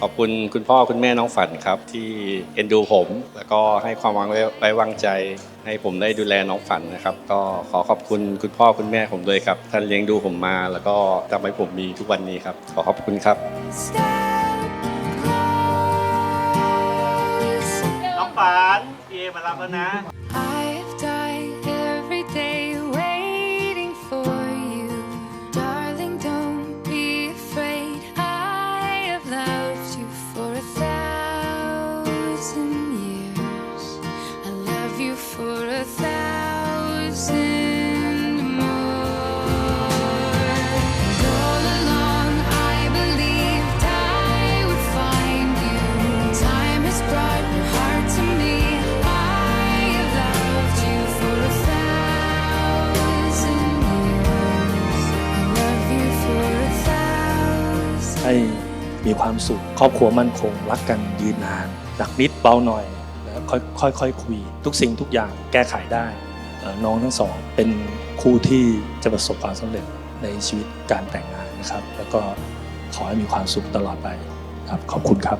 ขอบคุณคุณพ่อคุณแม่น้องฝันครับ ที่เอ็นดูผม แล้วก็ให้ความวางไว้ไว้วางใจ ให้ผมได้ดูแลน้องฝันนะครับ ก็ขอขอบคุณคุณพ่อคุณแม่ผมด้วยครับ ท่านเลี้ยงดูผมมา แล้วก็ทำให้ผมมีทุกวันนี้ครับ ขอขอบคุณครับ น้องฝันเอมารับแล้วนะ มีความสุข ครอบครัวมั่นคง รักกันยืนนานหนักนิดเบาหน่อยแล้วค่อยค่อยค่อยคุย ทุกสิ่งทุกอย่างแก้ไขได้ น้องทั้งสองเป็นคู่ที่จะประสบความสำเร็จในชีวิตการแต่งงานนะครับ แล้วก็ขอให้มีความสุขตลอดไปครับขอบคุณครับ